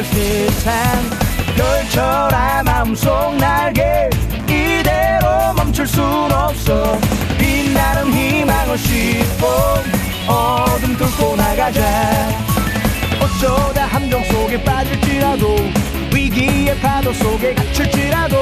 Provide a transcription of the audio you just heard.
걸핏한 열처라 마음속 날개 이대로 멈출 순 없어. 빛나는 희망을 싣고 어둠 뚫고 나가자. 어쩌다 함정 속에 빠질지라도 위기의 파도 속에 갇힐지라도